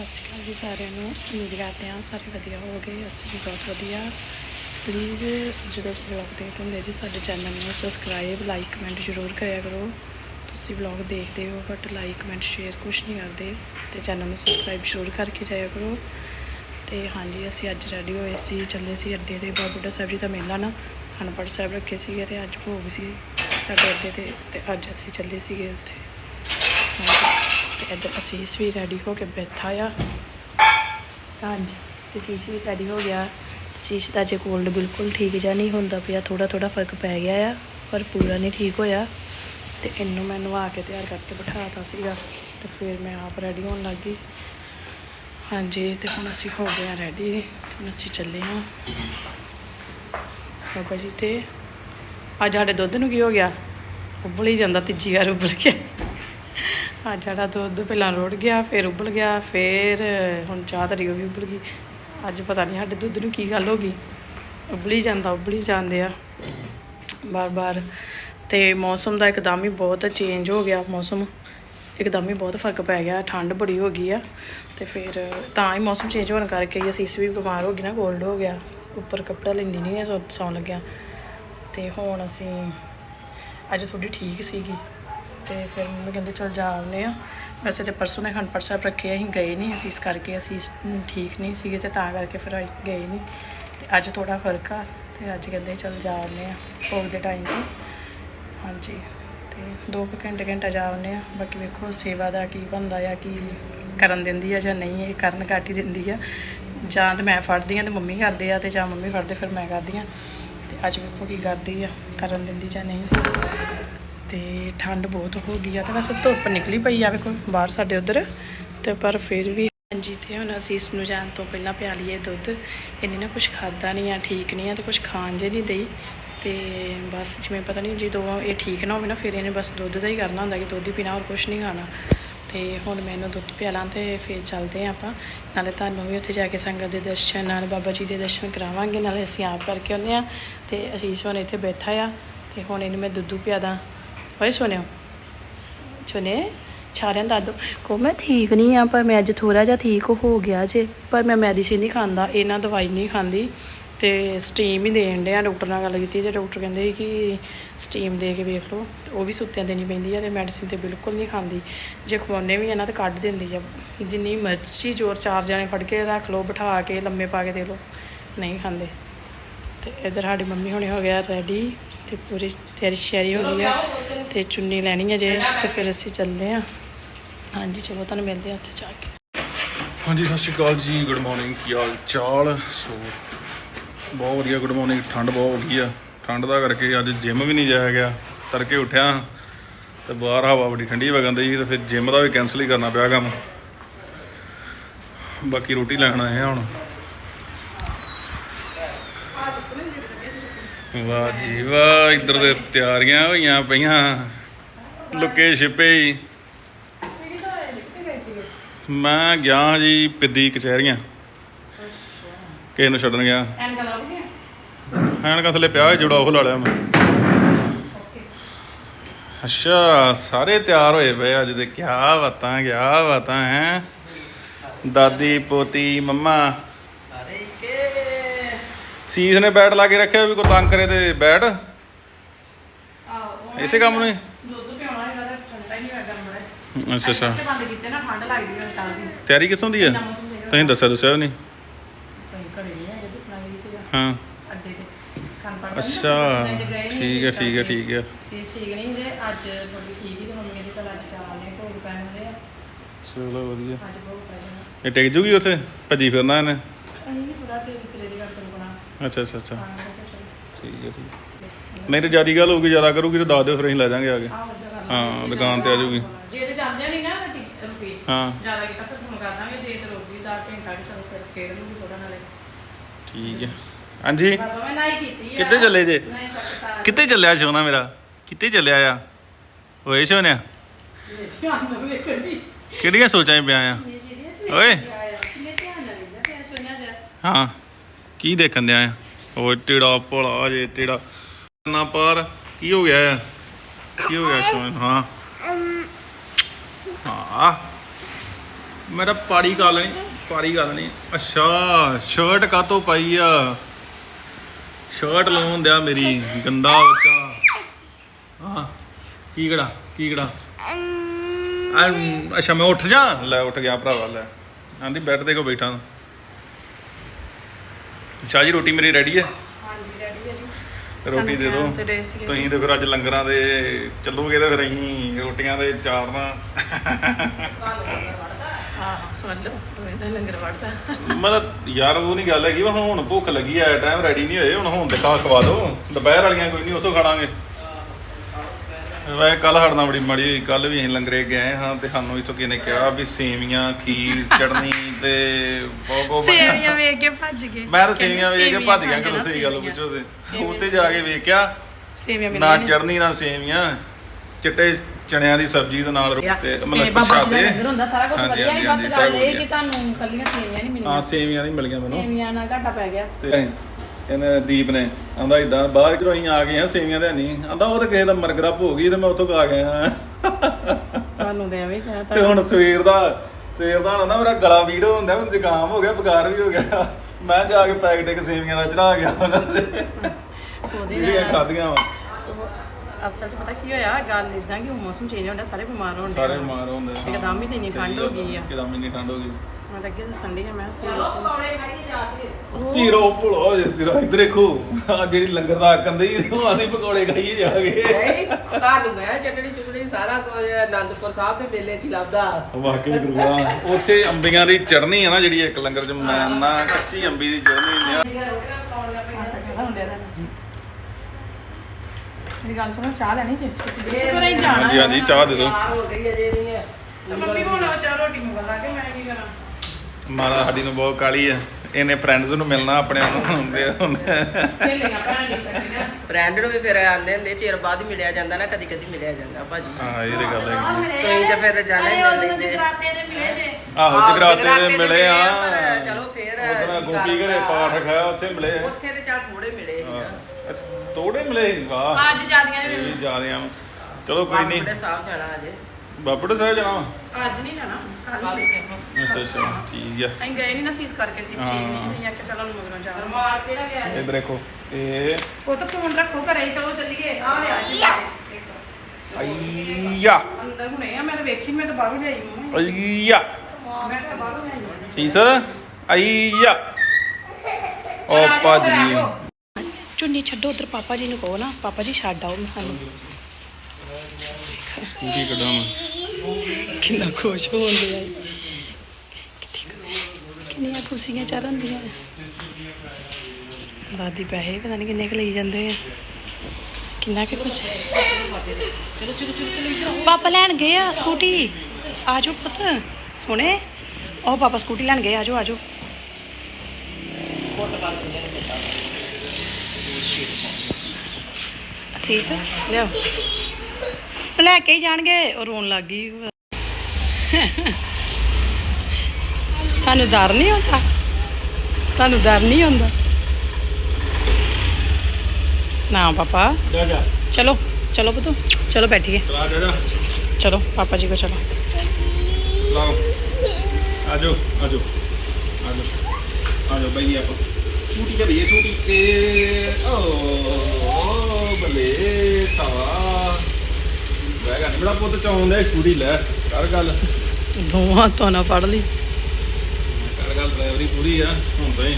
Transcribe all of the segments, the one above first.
ਸਤਿ ਸ਼੍ਰੀ ਅਕਾਲ ਜੀ ਸਾਰਿਆਂ ਨੂੰ। ਉਮੀਦ ਕਰਦੇ ਹਾਂ ਸਾਰੇ ਵਧੀਆ ਹੋਵੋਗੇ, ਅਸੀਂ ਵੀ ਬਹੁਤ ਵਧੀਆ। ਪਲੀਜ਼ ਜਦੋਂ ਵਲੌਗ ਦੇਖਦੇ ਹੁੰਦੇ ਜੀ, ਸਾਡੇ ਚੈਨਲ ਨੂੰ ਸਬਸਕ੍ਰਾਈਬ ਲਾਈਕ ਕਮੈਂਟ ਜ਼ਰੂਰ ਕਰਿਆ ਕਰੋ। ਤੁਸੀਂ ਵਲੌਗ ਦੇਖਦੇ ਹੋ ਬਟ ਲਾਈਕ ਕਮੈਂਟ ਸ਼ੇਅਰ ਕੁਛ ਨਹੀਂ ਕਰਦੇ, ਤੇ ਚੈਨਲ ਨੂੰ ਸਬਸਕ੍ਰਾਈਬ ਜ਼ਰੂਰ ਕਰਕੇ ਜਾਇਆ ਕਰੋ। ਤੇ ਹਾਂਜੀ, ਅਸੀਂ ਅੱਜ ਰੈਡੀ ਹੋਏ ਸੀ, ਚੱਲੇ ਸੀ ਅੱਡੇ ਤੇ, ਬਾਬਾ ਬੁੱਢਾ ਸਾਹਿਬ ਜੀ ਦਾ ਮੇਲਾ ਨਾ ਅਨਪੜ੍ਹ ਸਾਹਿਬ ਰੱਖੇ ਸੀਗੇ ਤੇ ਅੱਜ ਭੋਗ ਸੀ ਸਾਡੇ ਅੱਡੇ ਤੇ ਤੇ ਅੱਜ ਅਸੀਂ ਚੱਲੇ ਸੀਗੇ ਉੱਥੇ। ਇੱਧਰ ਅਸੀਸ ਵੀ ਰੈਡੀ ਹੋ ਕੇ ਬੈਠਾ ਆ। ਹਾਂਜੀ ਤੇ ਸੀਸ ਵੀ ਰੈਡੀ ਹੋ ਗਿਆ। ਸੀਸ ਦਾ ਜੇ ਕੋਲਡ ਬਿਲਕੁਲ ਠੀਕ ਜਿਹਾ ਨਹੀਂ ਹੁੰਦਾ ਪਿਆ ਥੋੜਾ ਥੋੜਾ ਫ਼ਰਕ ਪੈ ਗਿਆ ਆ, ਪਰ ਪੂਰਾ ਨਹੀਂ ਠੀਕ ਹੋਇਆ। ਤੇ ਇਹਨੂੰ ਮੈਂ ਨਵਾ ਕੇ ਤਿਆਰ ਕਰਕੇ ਬਿਠਾਤਾ ਸੀਗਾ, ਤੇ ਫਿਰ ਮੈਂ ਆਪ ਰੈਡੀ ਹੋਣ ਲੱਗ ਗਈ। ਹਾਂਜੀ, ਤੇ ਹੁਣ ਅਸੀਂ ਹੋ ਗਏ ਆ ਰੈਡੀ ਹੁਣ ਅਸੀਂ ਚੱਲੇ ਹਾਂ। ਬਾਬਾ ਜੀ ਤੇ ਅੱਜ ਸਾਡੇ ਦੁੱਧ ਨੂੰ ਕੀ ਹੋ ਗਿਆ? ਉਬਲ ਹੀ ਜਾਂਦਾ, ਤੀਜੀ ਵਾਰ ਉਬਲ ਗਿਆ। ਅੱਜ ਸਾਡਾ ਦੁੱਧ ਪਹਿਲਾਂ ਰੁੜ ਗਿਆ, ਫਿਰ ਉਬਲ ਗਿਆ, ਫਿਰ ਹੁਣ ਚਾਹ ਤਰੀ ਉਹ ਵੀ ਉਬਲ ਗਈ। ਅੱਜ ਪਤਾ ਨਹੀਂ ਸਾਡੇ ਦੁੱਧ ਨੂੰ ਕੀ ਗੱਲ ਹੋ ਗਈ। ਉਬਲੀ ਜਾਂਦਾ, ਉਬਲੀ ਜਾਂਦੇ ਆ। ਬਾਰ-ਬਾਰ। ਤੇ ਮੌਸਮ ਦਾ ਇੱਕਦਮ ਹੀ ਬਹੁਤ ਚੇਂਜ ਹੋ ਗਿਆ ਮੌਸਮ। ਇੱਕਦਮ ਹੀ ਬਹੁਤ ਫ਼ਰਕ ਪੈ ਗਿਆ, ਠੰਡ ਬੜੀ ਹੋ ਗਈ ਆ। ਤੇ ਫਿਰ ਤਾਂ ਹੀ ਮੌਸਮ ਚੇਂਜ ਹੋਣ ਕਰਕੇ ਅਸੀਂ ਇਸ ਵੀ ਬਿਮਾਰ ਹੋ ਗਈ ਨਾ ਕੋਲਡ ਹੋ ਗਿਆ। ਉੱਪਰ ਕੱਪੜਾ ਲੈਂਦੀ ਨਹੀਂ ਸੌ- ਸੌਣ ਲੱਗਿਆ। ਤੇ ਹੁਣ ਅਸੀਂ, ਅੱਜ ਥੋੜੀ ਠੀਕ ਸੀਗੀ। ਤੇ ਫਿਰ ਮੰਮੀ ਕਹਿੰਦੇ ਚਲ ਜਾ ਆਉਂਦੇ ਆ ਵੈਸੇ ਤੇ ਪਰਸੋਂ ਨੇ ਖੰਡਪੜ ਸਾਹਿਬ ਰੱਖੇ ਅਸੀਂ ਗਏ ਨਹੀਂ ਅਸੀਂ, ਇਸ ਕਰਕੇ ਅਸੀਂ ਠੀਕ ਨਹੀਂ ਸੀਗੇ ਤੇ ਤਾਂ ਕਰਕੇ ਫਿਰ ਅਸੀਂ ਗਏ ਨਹੀਂ। ਤੇ ਅੱਜ ਥੋੜਾ ਫ਼ਰਕ ਆ ਤੇ ਅੱਜ ਕਹਿੰਦੇ ਚਲ ਜਾ ਆਉਂਦੇ ਆ ਭੋਗ ਦੇ ਟਾਈਮ ਤੇ। ਹਾਂਜੀ, ਤੇ ਦੋ ਕੁ ਘੰਟੇ ਘੰਟਾ ਜਾ ਆਉਂਦੇ ਆ ਬਾਕੀ ਵੇਖੋ ਸੇਵਾ ਦਾ ਕੀ ਬਣਦਾ ਆ, ਕੀ ਕਰਨ ਦਿੰਦੀ ਆ ਜਾਂ ਨਹੀਂ, ਇਹ ਕਰਨ ਘੱਟ ਹੀ ਦਿੰਦੀ ਆ। ਜਾਂ ਤੇ ਮੈਂ ਫੜਦੀ ਆ ਤੇ ਮੰਮੀ ਕਰਦੇ ਆ ਤੇ ਜਾਂ ਮੰਮੀ ਫੜਦੇ ਫਿਰ ਮੈਂ ਕਰਦੀ ਆ ਤੇ ਅੱਜ ਵੇਖੋ ਕੀ ਕਰਦੀ ਆ, ਕਰਨ ਦਿੰਦੀ ਜਾਂ ਨਹੀਂ। ਤੇ ਠੰਡ ਬਹੁਤ ਹੋ ਗਈ ਆ ਤਾਂ ਵੈਸੇ ਧੁੱਪ ਨਿਕਲੀ ਪਈ ਆ ਵੇਖੋ ਬਾਹਰ ਸਾਡੇ ਉਧਰ ਤੇ ਪਰ ਫਿਰ ਵੀ ਹਾਂਜੀ, ਤੇ ਹੁਣ ਅਸੀਂ ਇਸ ਨੂੰ ਜਾਣ ਤੋਂ ਪਹਿਲਾਂ ਪਿਆ ਲਈਏ ਦੁੱਧ। ਇਹਨੇ ਨਾ ਕੁਝ ਖਾਦਾ ਨਹੀਂ ਆ, ਠੀਕ ਨਹੀਂ ਆ ਤੇ ਕੁਝ ਖਾਣ ਜੇ ਨਹੀਂ ਦੇਈ। ਤੇ ਬਸ ਜਿਵੇਂ ਪਤਾ ਨਹੀਂ ਜਦੋਂ ਇਹ ਠੀਕ ਨਾ ਹੋਵੇ ਨਾ, ਫਿਰ ਇਹਨੇ ਬਸ ਦੁੱਧ ਦਾ ਹੀ ਕਰਨਾ ਹੁੰਦਾ ਕਿ ਦੁੱਧ ਹੀ ਪੀਣਾ, ਹੋਰ ਕੁਝ ਨਹੀਂ ਖਾਣਾ। ਤੇ ਹੁਣ ਮੈਂ ਇਹਨੂੰ ਦੁੱਧ ਪਿਆਲਾਂ ਤੇ ਫਿਰ ਚੱਲਦੇ ਹਾਂ ਆਪਾਂ। ਨਾਲੇ ਤੁਹਾਨੂੰ ਵੀ ਉੱਥੇ ਜਾ ਕੇ ਸੰਗਤ ਦੇ ਦਰਸ਼ਨ, ਨਾਲ ਬਾਬਾ ਜੀ ਦੇ ਦਰਸ਼ਨ ਕਰਾਵਾਂਗੇ, ਨਾਲੇ ਅਸੀਂ ਆਪ ਕਰਕੇ ਆਉਂਦੇ ਆ। ਤੇ ਅਸੀਸ ਹੁਣ ਇੱਥੇ ਬੈਠਾ ਆ ਤੇ ਹੁਣ ਇਹਨੂੰ ਮੈਂ ਦੁੱਧੂ ਪਿਆਦਾ ਓਏ ਸੁਣਿਓ ਚੁਨੇ, ਸਾਰਿਆਂ ਦਾ ਦੋ। ਕੋ ਮੈਂ ਠੀਕ ਨਹੀਂ ਆ, ਪਰ ਮੈਂ ਅੱਜ ਥੋੜਾ ਜਿਹਾ ਠੀਕ ਹੋ ਗਿਆ ਜੇ। ਪਰ ਮੈਂ ਮੈਡੀਸਿਨ ਨਹੀਂ ਖਾਂਦਾ, ਇਹਨਾਂ ਦਵਾਈ ਨਹੀਂ ਖਾਂਦੀ। ਤੇ ਸਟੀਮ ਹੀ ਦੇਣ ਡਿਆ, ਡਾਕਟਰ ਨਾਲ ਗੱਲ ਕੀਤੀ ਤੇ ਡਾਕਟਰ ਕਹਿੰਦੇ ਕਿ ਸਟੀਮ ਦੇ ਕੇ ਵੇਖ ਲਓ। ਤੇ ਉਹ ਵੀ ਸੁੱਤਿਆਂ ਦੇਣੀ ਪੈਂਦੀ ਆ ਤੇ ਮੈਡੀਸਿਨ ਤੇ ਬਿਲਕੁਲ ਨਹੀਂ ਖਾਂਦੀ। ਜੇ ਖਵਾਉਂਦੇ ਵੀ ਆ ਨਾ ਤੇ ਕੱਢ ਦਿੰਦੀ ਆ। ਜਿੰਨੀ ਮਰਜ਼ੀ ਜ਼ੋਰ ਚਾਰ ਜਾਣੇ ਫੜ ਕੇ ਰੱਖ ਲਓ, ਬਿਠਾ ਕੇ, ਲੰਮੇ ਪਾ ਕੇ ਦੇ ਲਓ, ਨਹੀਂ ਖਾਂਦੇ। ਤੇ ਇਧਰ ਸਾਡੀ ਮੰਮੀ ਹੁਣੇ ਹੋ ਗਿਆ ਰੈਡੀ ਤੇ ਪੂਰੀ ਤਿਆਰੀ ਸ਼ਿਆਰੀ ਹੋ ਗਈ ਆ। ਤੇ ਚੁੰਨੀ ਲੈਣੀ ਹੈ ਜੇ, ਤੇ ਫਿਰ ਅਸੀਂ ਚੱਲਦੇ ਆ ਹਾਂਜੀ, ਚਲੋ, ਤੁਹਾਨੂੰ ਮਿਲਦੇ ਆ ਉੱਥੇ ਜਾ ਕੇ। ਹਾਂਜੀ, ਸਤਿ ਸ਼੍ਰੀ ਅਕਾਲ ਜੀ ਗੁੱਡ ਮਾਰਨਿੰਗ ਕੀ ਹਾਲ ਚਾਲ? ਸੋ, ਬਹੁਤ ਵਧੀਆ ਗੁੱਡ ਮਾਰਨਿੰਗ ਠੰਡ ਬਹੁਤ ਵਧੀਆ ਠੰਡ ਦਾ ਕਰਕੇ ਅੱਜ ਜਿਮ ਵੀ ਨਹੀਂ ਜਾਇਆ ਗਿਆ। ਤੜਕੇ ਉੱਠਿਆ, ਤੇ ਬਾਹਰ ਹਵਾ ਬੜੀ ਠੰਡੀ ਵਗਣ ਦੀ ਸੀ ਤੇ ਫਿਰ ਜਿਮ ਦਾ ਵੀ ਕੈਨਸਲ ਹੀ ਕਰਨਾ ਪਿਆ ਕੰਮ। ਬਾਕੀ ਰੋਟੀ ਲੈਣ ਆਏ ਆ ਹੁਣ। ਵਾਹ ਜੀ ਵਾਹ, ਇੱਧਰ ਦੇ ਤਿਆਰੀਆਂ ਹੋਈਆਂ ਪਈਆਂ। ਲੁਕੇ ਛਿਪੇ ਹੀ। ਮੈਂ ਗਿਆ ਜੀ ਪਿੱਦੀ ਕਚਹਿਰੀਆਂ। ਕਿਸੇ ਨੂੰ ਛੱਡਣ ਗਿਆ। ਐਨ ਗੱਲ ਹੋ ਗਈ ਥੱਲੇ ਪਿਆ ਹੋਇਆ ਜੁੜਾ, ਉਹ ਲਾ ਲਿਆ ਮੈਂ। ਅੱਛਾ, ਸਾਰੇ ਤਿਆਰ ਹੋਏ ਪਏ ਅੱਜ ਦੇ ਕਿਆ ਬਾਤਾਂ ਕਿਆ ਬਾਤਾਂ, ਹੈ। ਦਾਦੀ, ਪੋਤੀ, ਮੰਮਾ। ਸੀਸ ਨੇ ਬੈਟ ਲਾ ਕੇ ਰੱਖਿਆ ਵੀ ਕੋਈ ਤੰਗ ਕਰੇ ਤੇ ਬੈਟ। ਆਓ ਇਸੇ ਕੰਮ ਨੂੰ ਹੀ? ਦੁੱਧ ਪਿਆਉਣਾ ਹੈਗਾ ਤਾਂ ਠੰਡਾ ਹੀ ਨਹੀਂ ਹੋਇਆ ਗਰਮ ਬੜਾ। ਅੱਛਾ ਅੱਛਾ। ਤੇ ਬੰਦ ਕੀਤੇ ਨਾ ਠੰਡ ਲੱਗਦੀ ਹੈ ਤਾਂ ਦੀ। ਤਿਆਰੀ ਕਿੱਥੋਂ ਦੀ ਹੈ ਤੁਸੀਂ ਦੱਸਿਆ ਦੱਸਿਆ ਨਹੀਂ। ਹੈ। ਅੱਛਾ। ਠੀਕ ਹੈ ਠੀਕ ਹੈ ਠੀਕ ਹੈ ਸੀਸ ਠੀਕ ਨਹੀਂ ਤੇ ਅੱਜ ਥੋੜੀ ਠੀਕ ਹੀ ਤੇ ਮੰਮੀ ਕਹਿੰਦੀ ਚਲ ਅੱਜ ਚਾਹ ਭੋਗ ਪੈਣ ਵਾਲੇ ਆ। ਚਲੋ ਵਧੀਆ। ਅੱਜ ਭੋਗ ਪੈ ਜਾਣਾ। ਇਹ ਟਿਕ ਜੂਗੀ ਉੱਥੇ? ਭੱਜੀ ਫਿਰਨਾ ਇਹਨੇ ਅਸੀਂ ਵੀ ਥੋੜਾ ਫਿਰ ਫਿਰੇ ਦੀ ਗੱਲ ਕਰਨਾ ਅੱਛਾ ਅੱਛਾ ਅੱਛਾ। ਠੀਕ ਹੈ ਠੀਕ ਹੈ। ਨਹੀਂ ਤੇ ਜਿਆਦੀ ਗੱਲ ਹੋਊਗੀ ਜ਼ਿਆਦਾ ਕਰੂਗੀ ਤੇ ਦੱਸ ਦਿਓ ਫਿਰ ਅਸੀਂ ਲੈ ਜਾਾਂਗੇ ਆ ਕੇ। ਹਾਂ ਦੁਕਾਨ ਤੇ ਆ ਜਾਊਗੀ। ਜੇ ਤੇ ਜਾਂਦੇ ਨਹੀਂ ਨਾ ਰੁਪਏ ਹਾਂ। ਜ਼ਿਆਦਾ ਕੀਤਾ ਫਿਰ ਕਰ ਦਾਂਗੇ ਜੇ ਤੇ ਰੋਗੀ ਦਾ ਘੰਟਾ ਕਿ ਚਲੋ ਫਿਰ ਖੇਡ ਲੂਗੀ ਥੋੜਾ ਨਾਲੇ। ਠੀਕ ਹੈ। ਹਾਂਜੀ। ਕਿੱਥੇ ਚੱਲੇ ਜੇ? ਕਿੱਥੇ ਚੱਲਿਆ ਸੋਨਾ ਮੇਰਾ? ਕਿੱਥੇ ਚੱਲਿਆ ਆ? ਓਏ ਸੋਨਿਆ? ਕਿਹੜੀਆਂ ਸੋਚਾਂ ਪਿਆ ਆ? ਓਏ। ਹਾਂ। ਕੀ ਦੇਖਣ ਦਿਆ ਆ? ਓਏ ਟੇੜਾ ਭੋਲਾ ਜੇ ਟੇੜਾ। ਨਾ ਪਾਰ ਕੀ ਹੋ ਗਿਆ ਆ? ਕੀ ਹੋ ਗਿਆ ਸੋਨ ਹਾਂ। ਹਾਂ। ਮੇਰਾ ਪਾੜੀ ਕਰ ਲੈਣੀ ਪਾੜੀ ਕਰ ਲੈਣੀ। ਅੱਛਾ ਸ਼ਰਟ ਕਾਤੋਂ ਪਾਈ ਆ? ਸ਼ਰਟ ਲਾਉਣ ਦਿਆ ਮੇਰੀ ਗੰਦਾ ਬੱਚਾ। ਹਾਂ। ਕੀ ਕੜਾ ਕੀ ਕੜਾ ਐਂ- ਅੱਛਾ ਮੈਂ ਉੱਠ ਜਾ। ਲੈ ਉੱਠ ਗਿਆ ਭਰਾਵਾ ਲੈ। ਆਂਦੀ ਬੈੱਡ ਤੇ ਕੋ ਬੈਠਾ। ਸ਼ਾਹ ਜੀ ਰੋਟੀ ਮੇਰੀ ਰੈਡੀ ਹੈ? ਹਾਂਜੀ ਰੈਡੀ ਹੈ ਜੀ। ਰੋਟੀ ਦੇ ਦਿਓ। ਤੇ ਦੇ ਸੀਗੇ। ਤੁਸੀਂ ਤੇ ਫਿਰ ਅੱਜ ਲੰਗਰਾਂ ਦੇ ਚੱਲੋਗੇ ਤੇ ਫਿਰ ਅਸੀਂ ਰੋਟੀਆਂ ਦੇ ਚਾਰਨਾ ਆਹੋ ਸੁਣ ਲਓ ਤੂੰ ਇਹਦਾ ਲੰਗਰ ਵੜਦਾ। ਮਤਲਬ ਯਾਰ ਉਹ ਨਹੀਂ ਗੱਲ ਹੈਗੀ ਵਾ ਹੁਣ ਭੁੱਖ ਲੱਗੀ ਆ ਟਾਈਮ ਰੈਡੀ ਨਹੀਂ ਹੋਏ ਹੁਣ ਹੁਣ ਤੇ ਖਾ ਖਵਾ ਦਿਓ। ਦੁਪਹਿਰ ਵਾਲੀਆਂ ਕੋਈ ਨਹੀਂ ਉੱਥੋਂ ਖਾਣਾਂਗੇ। ਵੈ ਕੱਲ ਹੜਨਾ ਬੜੀ ਮਾੜੀ ਹੋਈ। ਕੱਲ ਵੀ ਅਸੀਂ ਲੰਗਰੇ ਗਏ ਹਾਂ ਤੇ ਸਾਨੂੰ ਇੱਥੋਂ ਕਿਨੇ ਕਿਹਾ ਵੀ ਸੇਵੀਆਂ ਖੀਰ ਚਟਨੀ ਤੇ ਬਹੁਤ। ਸੇਵੀਆਂ ਵੇਖ ਕੇ ਭੱਜ ਗਏ। ਮੈਂ ਤਾਂ ਸੇਵੀਆਂ ਵੇਖ ਕੇ ਭੱਜ ਗਿਆ ਕਿ ਸਹੀ ਗੱਲ। ਪੁੱਛੋ ਤੇ। ਉੱਤੇ ਜਾ ਕੇ ਵੇਖਿਆ ਸੇਵੀਆਂ ਨਾ ਚੜਨੀ ਨਾ ਸੇਵੀਆਂ। ਚਿੱਟੇ ਚਣਿਆਂ ਦੀ ਸਬਜ਼ੀ ਦੇ ਨਾਲ ਤੇ ਮਤਲਬ ਪ੍ਰਸ਼ਾਦੇ। ਲੰਗਰ ਹੁੰਦਾ ਸਾਰਾ ਕੁਝ ਵਧੀਆ ਹੀ ਬਸ ਗੱਲ ਇਹ। ਕਿ ਤੁਹਾਨੂੰ ਕੱਲੀਆਂ ਸੇਵੀਆਂ ਨਹੀਂ ਹਾਂ ਮਿਲੀਆਂ ਸੇਵੀਆਂ ਨਹੀਂ ਮਿਲੀਆਂ ਮੈਨੂੰ। ਸੇਵੀਆਂ ਨਾਲ ਘਾਟਾ ਪੈ ਗਿਆ। ਤੇ ਇਹਨੇ ਦੀਪ ਨੇ ਆਂਦਾ ਇਦਾਂ ਬਾਹਰ ਕਿਉਂ ਅਸੀਂ ਆ ਗਏ ਆ ਸੇਵੀਆਂ ਦੇ ਨਹੀਂ। ਆਂਦਾ ਉਹ ਤਾਂ ਕਿਸੇ ਦਾ ਮਰਗਰਾ ਭੋਗ ਹੀ ਤੇ ਮੈਂ ਉੱਥੋਂ ਆ ਗਿਆ ਤੁਹਾਨੂੰ ਦੇ ਐਵੇਂ ਕਹਿ ਤੇ ਹੁਣ ਸਵੇਰ ਦਾ ਸਵੇਰ ਦਾ ਨਾ ਮੇਰਾ ਗਲਾ ਵੀੜੋ ਹੁੰਦਾ ਮੈਨੂੰ ਜ਼ੁਕਾਮ ਹੋ ਗਿਆ ਬੁਖਾਰ ਵੀ ਹੋ ਗਿਆ। ਮੈਂ ਜਾ ਕੇ ਪੈਕਟ ਇੱਕ ਸੇਵੀਆਂ ਦਾ ਚੜਾ ਗਿਆ ਉਹਨਾਂ ਦੇ। ਉਹਦੇ ਨਾਲ ਖਾਧੀਆਂ ਵਾ। ਅਸਲ 'ਚ ਪਤਾ ਕੀ ਹੋਇਆ ਗੱਲ ਇਦਾਂ ਕਿ ਮੌਸਮ ਚੇਂਜ ਹੁੰਦਾ ਸਾਰੇ ਬਿਮਾਰ ਹੋਣ ਸਾਰੇ ਬਿਮਾਰ ਹੁੰਦੇ। ਇੱਕਦਮ ਹੀ ਤੇ ਇੰਨੀ ਠੰਡ ਹੋ ਗਈ ਆ। ਇੱਕਦਮ ਇੰਨੀ ਠੰਡ ਹੋ ਗਈ। ਮੈਂ ਤਾਂ ਅੱਗੇ ਦੱਸਣ ਆ ਮੈਂ ਸੀਰੀਅਸ ਤੀਰੋ ਭੁਲੋ ਜੇ ਤੀਰੋ ਇੱਧਰ ਦੇਖੋ। ਆ ਜਿਹੜੀ ਲੰਗਰ ਦਾ ਕੰਦੇ ਹੀ ਉਹ ਆਦੀ ਪਕੌੜੇ ਖਾਈਏ ਜਾ ਕੇ। ਨਹੀਂ ਤੁਹਾਨੂੰ ਮੈਂ ਚਟੜੀ ਚੁਟੜੀ ਸਾਰਾ ਕੁਝ ਆਨੰਦਪੁਰ ਸਾਹਿਬ ਦੇ ਮੇਲੇ 'ਚ ਹੀ ਲੱਭਦਾ। ਵਾਕਈ ਗੁਰੂਆ ਉੱਥੇ ਅੰਬੀਆਂ ਦੀ ਚੜਨੀ ਆ ਨਾ ਜਿਹੜੀ ਇੱਕ ਲੰਗਰ ਚ ਮੈਂ ਨਾ ਕੱਚੀ ਅੰਬੀ ਦੀ ਚੜਨੀ ਆ। ਮੇਰੀ ਗੱਲ ਸੁਣੋ ਚਾਹ ਲੈਣੀ ਸੀ ਪਰ ਅਸੀਂ ਜਾਣਾ। ਹਾਂਜੀ ਹਾਂਜੀ ਚਾਹ ਦੇ ਦਿਓ। ਹੋ ਗਈ ਅਜੇ ਨਹੀਂ ਹੈ। ਮੰਮੀ ਆਓ ਚਾਹ ਰੋਟੀ ਮੰਗਾ ਲਾ ਕੇ ਮੈਂ ਕੀ ਕਰਾਂ? ਮਾਤਾ ਸਾਡੀ ਨੂੰ ਬਹੁਤ ਕਾਲੀ ਆ। ਇਹਨੇ ਫਰੈਂਡਸ ਨੂੰ ਮਿਲਣਾ ਆਪਣੇ ਨੂੰ ਹੁੰਦੇ ਹੁੰਦੇ ਸਹੇਲੀਆਂ ਭੈਣਾਂ ਦੀ ਕੱਟੀਆਂ ਫਰੈਂਡ ਨੂੰ ਵੀ ਫਿਰ ਆਂਦੇ ਹੁੰਦੇ ਚਿਰ ਬਾਅਦ ਹੀ ਮਿਲਿਆ ਜਾਂਦਾ ਨਾ ਕਦੀ ਕਦੀ ਮਿਲਿਆ ਜਾਂਦਾ ਭਾਜੀ। ਹਾਂ ਇਹ ਤੇ ਗੱਲ ਹੈਗੀ। ਤੁਸੀਂ ਤੇ ਫਿਰ ਜਾਣਾ ਹੀ ਮਿਲ ਲੈਂਦੇ ਜਗਰਾਤੇ ਦੇ ਮਿਲੇ ਜੇ। ਆਹੋ ਆਹੋ, ਜਗਰਾਤੇ ਜਗਰਾਤੇ ਦੇ ਤੇ ਮਿਲੇ ਆ ਪਰ ਚਲੋ ਫਿਰ ਜੀ ਗੋਪੀ ਘਰੇ। ਪਾਠ ਰਖਾਇਆ ਉੱਥੇ ਮਿਲੇ ਉੱਥੇ ਤੇ ਚੱਲ ਥੋੜੇ ਮਿਲੇ ਸੀ ਨਾ ਅੱਛਾ, ਤੋੜੇ ਮਿਲੇ ਸੀ, ਵਾਹ। ਅੱਜ ਜਾਂਦੀਆਂ ਇਹ ਨੇ ਵੀ ਜਾ ਰਹੇ ਆ ਚਲੋ ਕੋਈ ਨਹੀਂ। ਬਾਬੂੜੇ ਸਾਹਿਬ ਜਾਣਾ ਅਜੇ ਸਾਹਿਬ ਜਾਣਾ ਵਾ? ਅੱਜ ਨਹੀਂ ਜਾਣਾ ਕੱਲ ਹੀ ਅੱਛਾ ਅੱਛਾ ਠੀਕ ਆ। ਅਸੀਂ ਗਏ ਨਹੀਂ ਨਾ ਸੀਸ ਕਰਕੇ ਸੀਸ ਠੀਕ ਨਹੀਂ ਅਸੀਂ ਆਖਿਆ ਚਲੋ ਮਗਰੋਂ ਜਾ। ਮਾਰ ਕਿਹੜਾ ਗਿਆ ਇਧਰ ਦੇਖੋ ਇਹ ਉਹ ਤਾਂ ਫੋਨ ਰੱਖੋ ਘਰੇ ਹੀ ਚਲੋ ਚੱਲੀਏ। ਆ ਲਿਆ ਜੀ ਅਈਆ ਅੰਦਰ ਹੁਣੇ ਆ ਮੈਂ ਤਾਂ ਵੇਖੀ ਮੈਂ ਤਾਂ ਬਾਹਰੋਂ ਲਿਆਈ ਮੰਮਾ। ਅਈਆ ਮੈਂ ਤਾਂ ਬਾਹਰੋਂ ਲਿਆਈ ਸੀਸ ਅਈਆ ਓ ਭੱਜ ਗਈ। ਚੁੰਨੀ ਛੱਡੋ ਉਧਰ ਪਾਪਾ ਜੀ ਨੂੰ ਕਹੋ ਨਾ ਪਾਪਾ ਜੀ ਛੱਡ ਆਓ ਸਾਨੂੰ ਸਕੂਟੀ ਕੱਢਾਂ ਮੈਂ। ਕਿੰਨਾ ਖੁਸ਼ ਹੋਉਂਦੇ ਆ ਕਿੰਨੀਆਂ ਖੁਸ਼ੀਆਂ ਚਰਨ ਦਾਦੀ ਪੈਸੇ ਪਤਾ ਨਹੀਂ ਕਿੰਨੇ ਕੁ ਲਈ ਜਾਂਦੇ ਆ। ਕਿੰਨਾ ਕਿ ਕੁਝ ਚਲੋ ਚਲੋ ਚਲੋ ਚਲੋ ਪਾਪਾ ਲੈਣ ਗਏ ਆ ਸਕੂਟੀ। ਆਜੋ ਪੁੱਤ। ਸੁਣੇ ਉਹ ਪਾਪਾ, ਸਕੂਟੀ ਲੈਣ ਗਏ। ਆਜੋ ਆਜੋ। ਅਸੀਸ, ਲਿਆਓ। ਤੇ ਲੈ ਕੇ ਹੀ ਜਾਣਗੇ ਉਹ ਰੋਣ ਲੱਗ ਗਈ। ਤੁਹਾਨੂੰ ਡਰ ਨਹੀਂ ਹੁੰਦਾ? ਤੁਹਾਨੂੰ ਡਰ ਨਹੀਂ ਹੁੰਦਾ? ਨਾ ਪਾਪਾ। ਜਾ ਜਾ। ਚਲੋ ਚਲੋ ਬਤੂ ਚਲੋ ਬੈਠੀਏ। ਚਲਾ ਜਾ ਜਾ। ਚਲੋ ਪਾਪਾ ਜੀ ਕੋ ਚਲੋ। ਲਾਓ। ਆਜੋ ਆਜੋ। ਆਜੋ। ਆਜੋ ਬਈ ਆਪਾਂ। ਛੂਟੀ ਇਹ ਛੂਟੀ। ਤੇ ਓ ਬੱਲੇ ਸਾਵਾ ਬੈਗਾ ਨਹੀਂ ਪੁੱਤ ਚਾਉਂਦਾ ਸਕੂਟੀ ਲੈ। ਕਰ ਗੱਲ। ਦੋਵਾਂ ਤੋਂ ਨਾ ਫੜ ਲਈ। ਕਰ ਗੱਲ ਡਰਾਈਵਰੀ ਪੂਰੀ ਆ ਹੁਣ ਤਾਂ ਹੀ।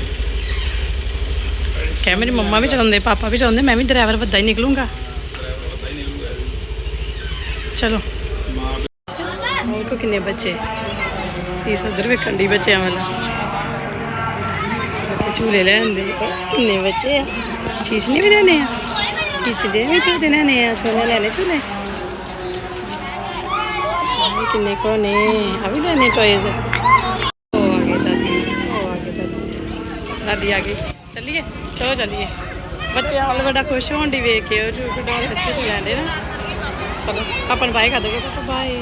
ਕਹਿ ਮੇਰੀ ਮੰਮਾ ਵੀ ਚਲਾਉਂਦੇ ਪਾਪਾ ਵੀ ਚਲਾਉਂਦੇ ਮੈਂ ਵੀ ਡਰਾਈਵਰ ਵੱਡਾ ਹੀ ਨਿਕਲੂੰਗਾ। ਡਰਾਈਵਰ ਹੀ ਚਲੋ। ਮਾਂ ਕੋ ਕਿੰਨੇ ਬੱਚੇ? ਸੀਸ ਉਧਰ ਵੇਖਣ ਦੀ ਬੱਚਿਆਂ ਵਾਲਾ। ਬੱਚੇ ਝੂਲੇ ਲੈਂਦੇ ਕਿੰਨੇ ਬੱਚੇ ਆ? ਸ਼ੀਸ਼ ਨਹੀਂ ਵੀ ਲੈਣੇ ਆ? ਸ਼ੀਸ਼ ਦੇ ਵੀ ਝੂਲੇ ਲੈਣੇ ਆ? ਝੂਲੇ ਲੈਣੇ ਝੂਲੇ? ਕਿੰਨੇ ਕੋ ਨੇ? ਆ ਵੀ ਲੈਣੇ ਟੋਇਜ਼ ਉਹ ਆ ਗਏ ਦਾਦੀ। ਉਹ ਆ ਗਏ ਦਾਦੀ। ਦਾਦੀ ਆ ਗਈ। ਚੱਲੀਏ। ਚਲੋ ਚੱਲੀਏ। ਬੱਚੇ ਵਾਲ ਬੜਾ ਖੁਸ਼ ਹੋਣ ਦੀ ਵੇਖ ਕੇ ਉਹ ਜੋ ਖਡੌਣ ਬੱਚੇ ਤੋਂ ਲੈਂਦੇ ਨਾ। ਚਲੋ, ਆਪਾਂ ਬਾਏ ਕਰ ਦੋਗੇ। ਪਾਪਾ ਬਾਏ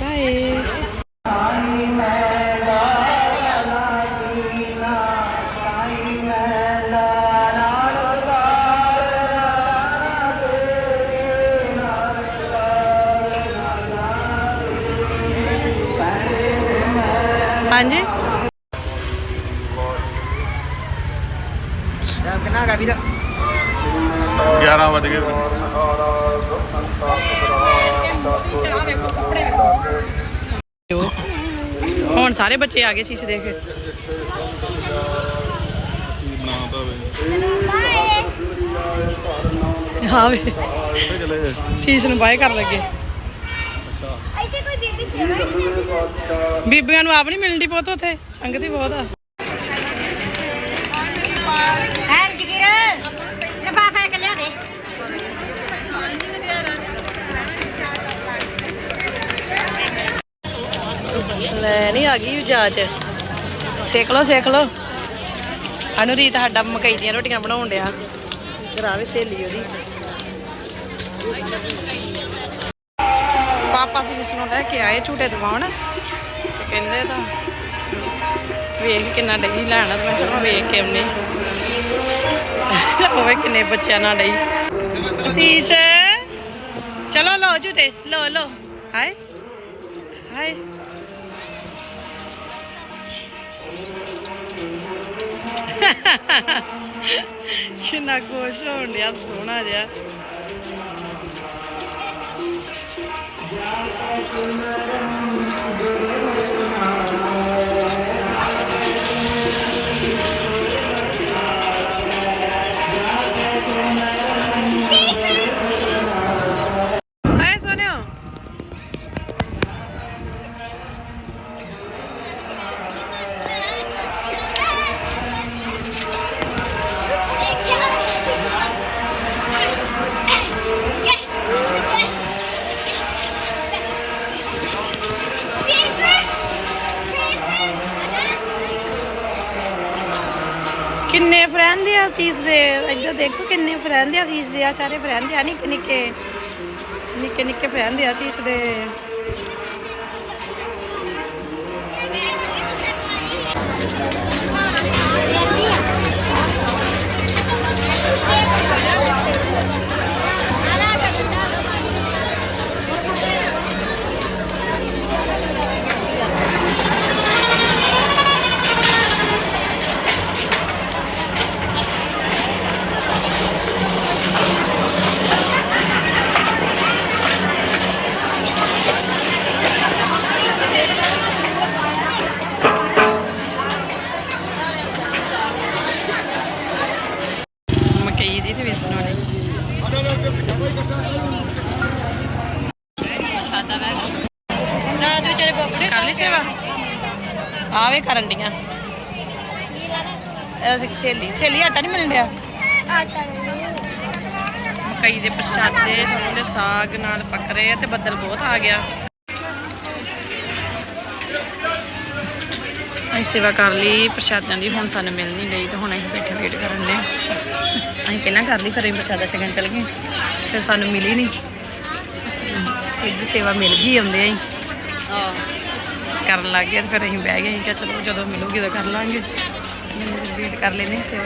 ਬਾਏ ਹਾਂਜੀ 11 ਵਜ ਗਏ। ਹੁਣ ਸਾਰੇ ਬੱਚੇ ਆ ਗਏ ਸ਼ੀਸ਼ੇ ਦੇਖ ਕੇ। ਹਾਂ ਵੇ। ਸ਼ੀਸ਼ ਨੂੰ ਬਾਏ ਕਰ ਲੱਗੇ। ਇੱਥੇ ਕੋਈ ਬੇਬੀ ਸੇਵਾ ਬੀਬੀਆਂ ਨੂੰ ਆਪ ਨਹੀਂ ਮਿਲਦੀ ਪੁੱਤ ਉੱਥੇ ਸੰਗਤ ਹੀ ਬਹੁਤ ਆ ਹੈ ਜਗੀਰ ਲਫਾਫਾ ਇੱਕ ਲਿਆ ਦੇ ਲੈ ਨਹੀਂ ਆ ਗਈ ਜਾਚ। ਸੇਕ ਲੋ ਸੇਕ ਲੋ ਅਨੁਰੀਤ ਸਾਡਾ ਮਕਈ ਦੀਆਂ ਰੋਟੀਆਂ ਬਣਾਉਣ ਡਿਆ। ਕਰਾਵੇ ਸਹੇਲੀ ਉਹਦੀ। ਪਾਪਾ ਸੀ ਨੂੰ ਲੈ ਕੇ ਆਏ ਝੂਟੇ ਦਵਾਉਣ ਤੇ ਕਹਿੰਦੇ ਤਾਂ, ਵੇਖ ਕਿੰਨਾ ਡਈ ਲੈਣਾ, ਤੇ ਮੈਂ ਚਲੋ ਵੇਖ ਕੇ ਆਉਨੇ ਹੋਵੇ ਕਿੰਨੇ ਬੱਚਿਆਂ ਨਾਲ ਡਈ। ਸੀਸ ਚਲੋ ਲੋ ਝੂਟੇ ਲੋ ਲੋ ਹਾਏ ਹਾਏ। ਕਿੰਨਾ ਖੁਸ਼ ਹੋਣ ਡਿਆ ਸੋਹਣਾ ਜਿਹਾ। ਹਾਏ ਸੀਸ ਆ ਸਾਰੇ ਫਰੈਂਡ ਆ ਨਿੱਕੇ ਨਿੱਕੇ ਨਿੱਕੇ ਨਿੱਕੇ ਫਰੈਂਡ ਆ ਸੀਸ ਦੇ। ਅਸੀਂ ਆਟਾ ਨਹੀਂ ਮਿਲਣ ਡਿਆ? ਮਕਈ ਦੇ ਪ੍ਰਸ਼ਾਦੇ ਸਰੋਂ ਦੇ ਸਾਗ ਨਾਲ ਪੱਕ ਰਹੇ ਆ ਤੇ ਬੱਦਲ ਬਹੁਤ ਆ ਗਿਆ। ਅਸੀਂ ਸੇਵਾ ਕਰ ਲਈ ਪ੍ਰਸ਼ਾਦਿਆਂ ਦੀ ਹੁਣ ਸਾਨੂੰ ਮਿਲ ਨਹੀਂ ਰਹੀ ਤੇ ਹੁਣ ਅਸੀਂ ਬੈਠੇ ਵੇਟ ਕਰਨ ਦੇ। ਅਸੀਂ ਪਹਿਲਾਂ ਕਰ ਲਈ ਫਿਰ ਅਸੀਂ ਪ੍ਰਸ਼ਾਦਾ ਛਕਣ ਚਲ ਗਏ। ਫਿਰ ਸਾਨੂੰ ਮਿਲੀ ਨਹੀਂ ਇਹਦੀ ਸੇਵਾ ਮਿਲ ਗਈ ਆਉਂਦੇ ਆਂ ਕਰਨ ਲੱਗ ਗਏ ਤੇ ਫਿਰ ਅਸੀਂ ਬਹਿ ਗਏ ਕਿਹਾ ਚਲੋ ਜਦੋਂ ਮਿਲੂਗੀ ਉਦੋਂ ਕਰ ਲਾਂਗੇ। ਵੇਟ ਕਰ ਲੈਨੇ ਸੇਵਾ